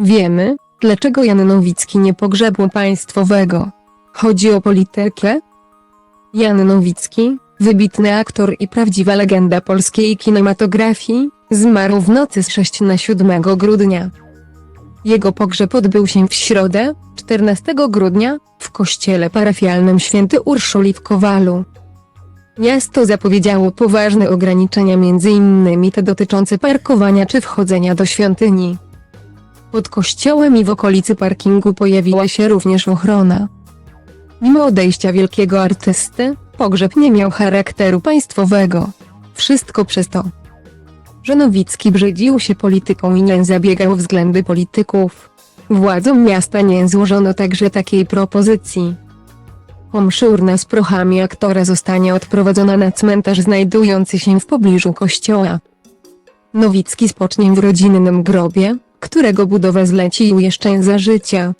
Wiemy, dlaczego Jan Nowicki nie pogrzebł państwowego. Chodzi o politykę? Jan Nowicki, wybitny aktor i prawdziwa legenda polskiej kinematografii, zmarł w nocy z 6 na 7 grudnia. Jego pogrzeb odbył się w środę, 14 grudnia, w kościele parafialnym Święty Urszuli w Kowalu. Miasto zapowiedziało poważne ograniczenia m.in. te dotyczące parkowania czy wchodzenia do świątyni. Pod kościołem i w okolicy parkingu pojawiła się również ochrona. Mimo odejścia wielkiego artysty, pogrzeb nie miał charakteru państwowego. Wszystko przez to, że Nowicki brzydził się polityką i nie zabiegał względy polityków. Władzom miasta nie złożono także takiej propozycji. Pomszy urna z prochami aktora zostanie odprowadzona na cmentarz znajdujący się w pobliżu kościoła. Nowicki spocznie w rodzinnym grobie, którego budowę zlecił jeszcze za życia.